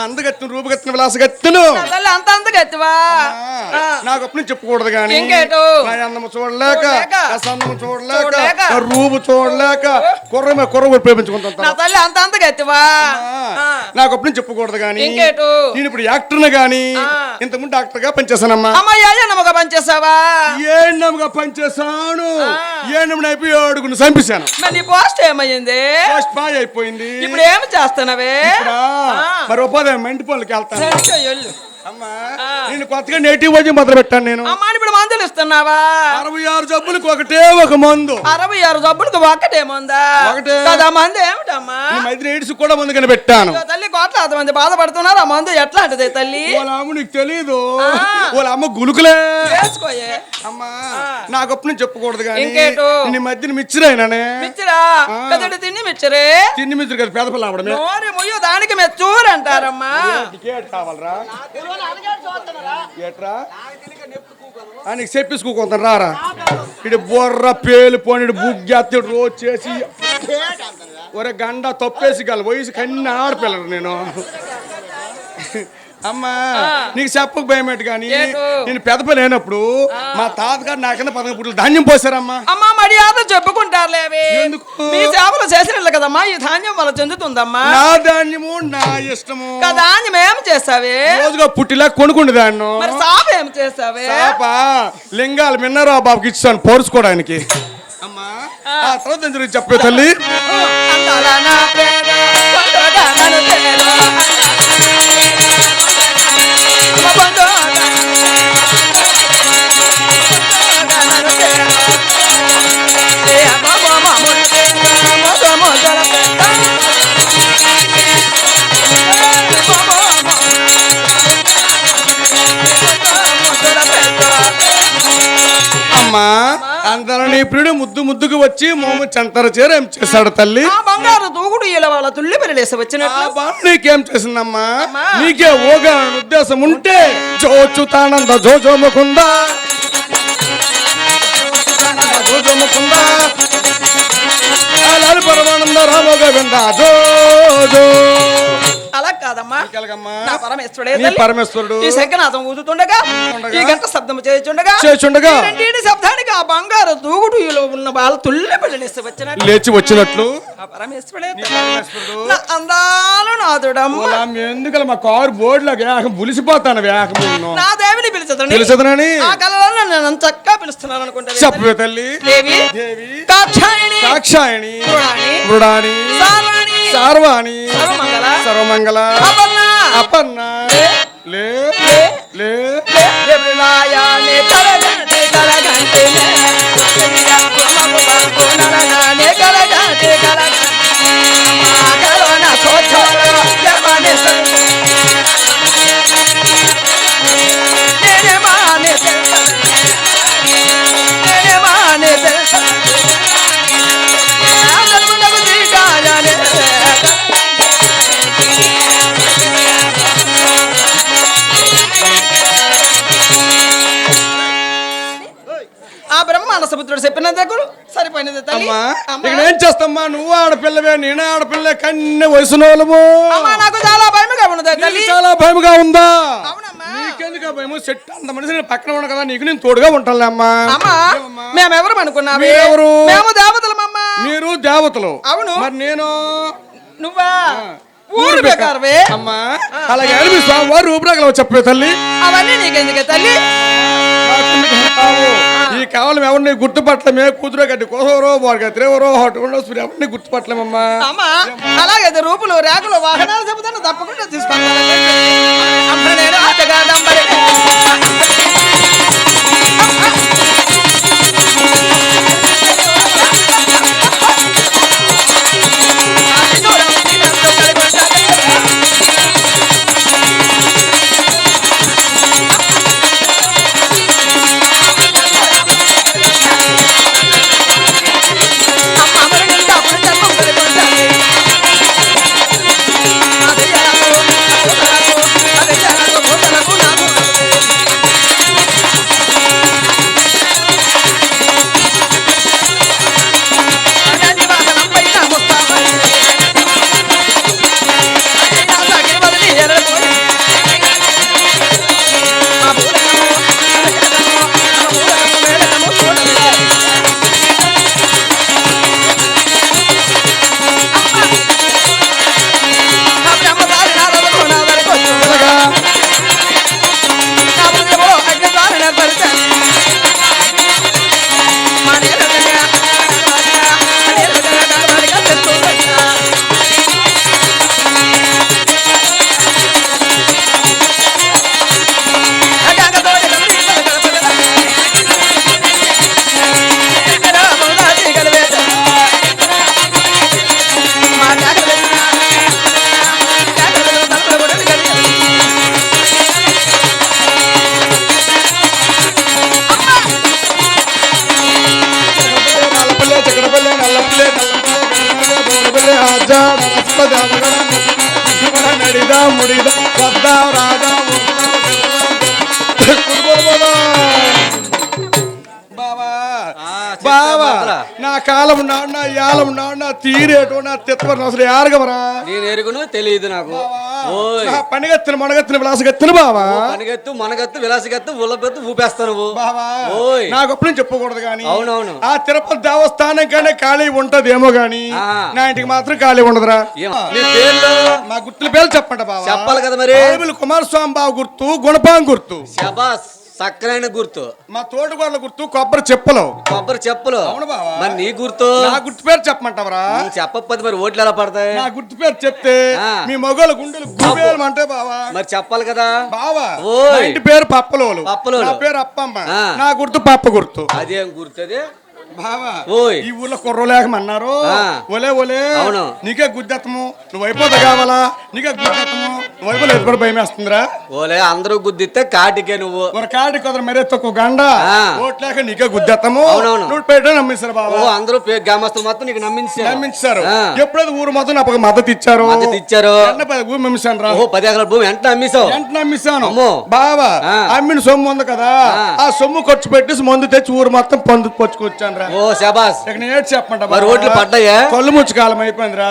అందగత్తిన రూపగత్తిన విలాసగత్తిను అంత అంతగెత్తివా నాకు అప్పుడు చెప్పకూడదు గాని ఇంకేటు? నా అందము చూడలేక సందము చూడలేక? రూపు చూడలేక కుర్ర మీద కుర్ర ప్రేమించుకుంటాను నా తల్లి అంత అంతగెత్తివా నాకు అప్పుడు చెప్పకూడదు ఇంకేటు? నేను ఇప్పుడు యాక్టర్ని గాని. ఇంతకుముందు డాక్టర్గా పనిచేశానమ్మా. అమ్మ ఏజనమ్మగా పనిచేసావా ఏండముగా పనిచేశాను. ఏండమున అయిపోయి అడుగును చంపేశాను. నీ పోస్ట్ ఏమయ్యింది? పోస్ట్ బాయ్ అయిపోయింది. ఇప్పుడు ఏమి చేస్తున్నావే. మరి ఉపాధి మెంటి పనులకి వెళ్తాను నేను కొత్తగా నేటివ్ వైద్యం మొదలు పెట్టాను నేను. ఇప్పుడు మందులు ఇస్తున్నావా? అరవై ఆరు జబ్బులకు ఒకటే ఒక మందు. అరవై ఆరు జబ్బులకు ఒకటే. కదా మందు ఏమిటమ్మా? ఈ మధ్య ఎయిడ్స్ కూడా మందు కనిపెట్టాను. తల్లి కోట్లాది మంది బాధపడుతున్నారు. ఆ మందు ఎట్లాంటిది తల్లి? నీకు తెలీదు. వాళ్ళ అమ్మ గులుకులే. అమ్మా. నాకు అప్పుడు చెప్పకూడదు కానీ? నీ మధ్యన మిచ్చరా? ఆ. కదడి తిని మిచ్చరే? తిండి మిచ్చురు కదా పేద పిల్ల ఆవిడమే. నోరి ముయ్యు దానికి మెచ్చూరు అంటారమ్మా. టికెట్ కావాలరా? ఏట్రా? ఆ, నీకు చెప్పేసుకోకుంటాను రారా. ఇటు బొర్ర పేలు పోనీ బుగ్గి రోజు చేసి ఒరే గండ తప్పేసి గల వయసు కన్నీ ఆడపిల్లరు నేను. అమ్మా నీకు చెప్పక కానీ? ఏంటో? నేను పెదప లేనప్పుడు మా తాతగారు నాకన్నా పదకొండు పుట్లు ధాన్యం పోసారమ్మా. అమ్మా మర్యాద చెప్పుకుంటారులేవి ఎందుకు? మీ సేవలు చేసిన కదమ్మా ఈ ధాన్యం వల్ల చెందుతుందమ్మా. నా ధాన్యము నా ఇష్టము. ధాన్యం ఏం చేస్తావే? రోజుగా పుట్టిలా కొనుక్కుండు దాన్ని? మరి సాప ఏం చేస్తావే? లింగాలు మిన్నారావు బాబుకి ఇచ్చాను పోరుచుకోవడానికి అమ్మా ఆ. తర్వాత చెప్పే తల్లి. అమ్మా. అందరూ నీ ప్రియుడు ముద్దు ముద్దుకు వచ్చి మోము చెంతర చేర ఏం చేశాడు తల్లి? బంగారు దూకుడు ఇలా వాళ్ళ తుల్లి వచ్చినట్లు. బాబు నీకేం చేసిందమ్మా. నీకే ఓగా ఉద్దేశం ఉంటే జోచుతానంద జోజోముకుందా. జోజోముకుందా. పరమానంద రామోగ విందా జో జో అలా కాదమ్మా? నా పరమేశ్వరుడే. పరమేశ్వరుడు. ఈ శంఖనాథం ఊదుతుండగా ఈ గంట శబ్దం చేయుచుండగా చేయుచుండగా, శబ్దానికి ఆ బంగారు దూగుడులో ఉన్న వాళ్ళ తుల్లి పెళ్ళనేసి వచ్చినట్లు లేచి వచ్చినట్లు? ఆ పరమేశ్వరుడే నీ తల్లి. పరమేశ్వరుడు? నా అందాలు నాదుడమ్మ. ఎందుకలా మా కారు బోర్డులో వేగం పులిసిపోతాను వేగం నా దేవిని పిలిచదని తెలుసదనని ఆ కళలో నన్ను చక్కగా పిలుస్తున్నాను అనుకుంటా చెప్పే తల్లి. దేవి. దేవి. కాక్షాయణి. సాక్షాయణి పురాణి, మృడాని సార్వాణి, సర్వమంగళ, అపర్ణ లే లే, లే దగ్గర సరిపోయినది తల్లి. ఇక్కడ ఏం చేస్తామ్మా? నువ్వు ఆడపిల్లవే నేను ఆడపిల్ల కన్నె వయసు వాళ్ళము. నాకు చాలా భయముగా ఉన్నది తల్లి. నీకు చాలా భయముగా ఉందా? నీకెందుకు భయము? అంత మనిషి పక్కన కదా నీకు నేను తోడుగా అమ్మా? మేమెవరు? మేము దేవతలమమ్మా. మీరు దేవతలు. అవును. మరి నేను? నువ్వా? ఊరు బేకారవే అమ్మా అలాగే అడిగి స్వామివారు రూపురేఖలు చెప్పే తల్లి. అవన్నీ నీకెందుకే తల్లి? ఈ కావాలం ఎవరిని గుర్తుపట్టలేమే? కూతురు గడ్డి కోసవరో వారికి త్రేవరో హోటల్ ఎవరిని గుర్తుపట్టలేమమ్మా? అమ్మా అలాగే రూపులు రేకులు వాహనాలు చెబుతాను తప్పకుండా తీసుకుంటాను முடிதான் కాలం ఉన్నాడు నా యాలం ఉన్నాడు నా తీరేటో నా తిత్తవరం అసలు యారగవరా నేను ఎరుగును తెలియదు నాకు. ఓయ్. నా పనిగత్తిన మనగత్తిన విలాసగత్తిన బావా? పనిగత్తు మనగత్తు విలాసగత్తు ఉల్లగత్తు ఊపేస్తాను నువ్వు. బావా ఓయ్. నాకు అప్పుడు చెప్పకూడదు కానీ అవునవును. ఆ తిరుపతి దేవస్థానం కానీ ఖాళీ ఉంటదేమో గాని ఆ. నా ఇంటికి మాత్రం ఖాళీ ఉండదురా. ఏం? నీ పేర్లు? మా గుర్తుల పేర్లు చెప్పండి బావా. చెప్పాలి కదా మరి. ఆరుమిల్లి కుమారస్వామి బావ గుర్తు గుణపాం గుర్తు. శబాస్. సక్కరైన గుర్తు. మా తోటగోడల గుర్తు కొబ్బరి చెప్పులు. కొబ్బరి చెప్పులు. మరి నీ గుర్తు? నా గుర్తు పేరు చెప్పమంటావరా? చెప్పకపోతే మరి ఓట్లు ఎలా పడతాయి? నా గుర్తు పేరు చెప్తే. మీ మగోళ్ళ గుండెలు గుబేలు అంటే బావా. మరి చెప్పాలి కదా? బావా ఇంటి పేరు పప్పలోలు. పప్పలోలు. నా పేరు అప్పమ్మ. నా గుర్తు పప్ప గుర్తు. అదేం గుర్తు ఓయ్. ఈ ఊర్లో కుర్రలేకమన్నారు. ఒలే ఒలే. నీకే గుద్దెత్తము. నువ్వు అయిపోతా కావాలా? నీకే గుద్దెత్తము. నువ్వు అయిపోలే భయం వేస్తుందిరా. ఓలే అందరూ గుద్దిస్తే కాటికే నువ్వు. ఒక కాటి కుదర మరే తక్కువ గండ. ఓట్లేక నీకే గుద్దెత్తము. నువ్వు పెట్టే నమ్మిస్తారు ఓ బావా అందరూ గ్రామస్తులు మొత్తం నీకు నమ్మించారు. నమ్మించారు. ఎప్పుడైతే ఊరు మొత్తం నాకు మద్దతు ఇచ్చారు? మద్దతు ఇచ్చారు? ఊరు నమ్మిస్తాను రా. ఓహో పది ఎకరాల భూమి ఎంత అమ్మేశావు వెంటనే నమ్మిస్తాను. అమ్మో. బావా ఆ. అమ్మిన సొమ్ము ఉంది కదా. ఆ. సొమ్ము ఖర్చు పెట్టేసి మందు తెచ్చి ఊరు మొత్తం పొందు పొచ్చుకొచ్చాను రా ఓ శబాస్. నేను ఏడు చెప్పంట మరి ఓట్లు పడ్డాయా? కళ్ళు ముచ్చు కాలం అయిపోయిందిరా.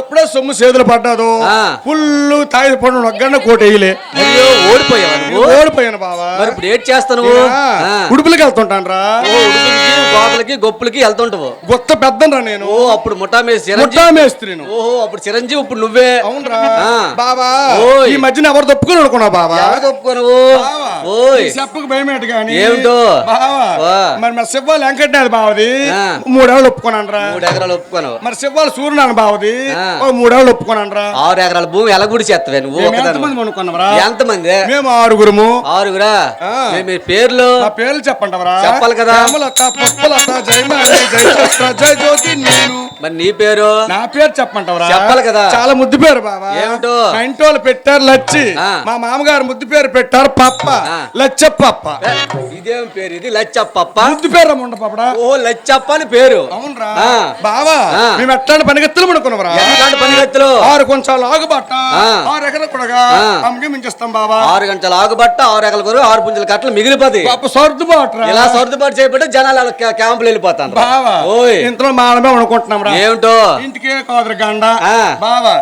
ఎప్పుడో సొమ్ము చేతులు పడ్డాదు. ఫుల్ తాయి పండు ఒగ్గన్న కోట వేయలే అయ్యో ఓడిపోయావా నువ్వు? ఓడిపోయాను బావా. మరి ఇప్పుడు ఏం చేస్తావు నువ్వు ఆ. ఉడుపులకి వెళ్తుంటాను రా ఓ గోపలకి గొప్పులకి వెళ్తుంటావు. గొత్త పెద్దనరా నేను. ఓ అప్పుడు ముఠా మీద చిరంజీవి ముట్టా మేస్త్రి నేను. ఓహో అప్పుడు చిరంజీవి ఇప్పుడు నువ్వే. అవునరా. ఓయ్. ఈ మధ్యన ఎవరు తప్పుకుని అనుకున్నావు బావా? ఎవరు ఓయ్ ఈ చెప్పకు భయమేట గాని ఏమిటో? బావా. మరి మా శివాలు వెంకటనాథ్ బావది. మూడేళ్ళు ఒప్పుకున్నాను రా మూడు ఎకరాలు ఒప్పుకోను. మరి శివాలు సూర్యనారాయణ బావది? మూడేళ్ళు ఒప్పుకున్నాను రా ఆరు ఎకరాల భూమి ఎలా గుడి చేస్తావే నువ్వు. ఎంతమంది అనుకున్నావరా ఎంతమంది? మేము ఆరుగురుము. ఆరుగురా. మీ- పేర్లు? నా పేర్లు చెప్పంటావరా? చెప్పాలి కదా. జయ జ్యోతి నేను. మరి నీ పేరు? నా పేరు చెప్పంటావరా? చెప్పాలి కదా. చాలా ముద్దు పేరు బావా. ఏమిటో? మా ఇంటి వాళ్ళు పెట్టారు లచ్చి. మా మామగారు ముద్దు పేరు పెట్టారు పప్ప. ఏ, ఇదేం పేరు? ఇది లచ్చప్పప్ప. ముద్దు పేరు ఉండ పప్పడా ఓ లచ్చప్ప అని పేరు. అవునరా. బావా. మేము ఎట్లాంటి పనిగత్తులు అనుకున్నావరా ఎట్లాంటి పనిగత్తులు? ఆరు కొంచెం లాగుబట్ట ఆ. ఆరు ఎకర కూడా ఆ. అమ్మకి మించేస్తాం బావా. ఆరు గంటల ఆగుబట్ట ఆరు ఎకరాల కొరకు ఆరు పుంజల కట్టలు మిగిలిపోతాయి. పాప సర్దుబాటురా. ఇలా సర్దుబాటు చేయబట్టి జనాలు క్యాంపులు వెళ్ళిపోతాను బావా ఓయ్. ఇంతలో మానమే అనుకుంటున్నాం ఏమిటో? ఇంటికే కాదురు గండ. బావా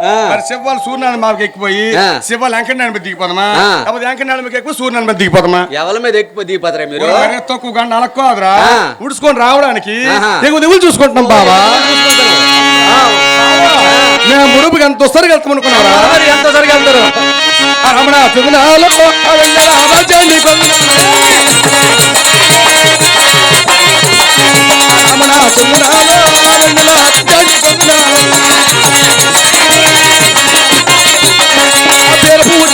శివాలు సూర్యనారాయణ బాబుకి ఎక్కిపోయి. శివాలు వెంకటనారాయణ మీద దిగిపోదామా. లేకపోతే వెంకటనారాయణ మీద ఎక్కువ సూర్యనారాయణ మీద దిగిపోదామా? ఎవరి మీద ఎక్కువ దిగిపోతారా మీరు? తక్కువ గంట అలక్కోదురా. ఉడుచుకొని రావడానికి ఆహా. దిగు దిగులు చూసుకుంటున్నాం బావా ఆ, మేము ముడుపుకి ఎంత వస్తారు వెళ్తాం అనుకున్నారా మరి ఎంత సరిగా వెళ్తారు రమణ తిరునాలో అవెంజల అవజని కొందనాలు. రమణ తిరునాలో అవెంజల అవజని కొందనాలు. ఆ పేరు పూజ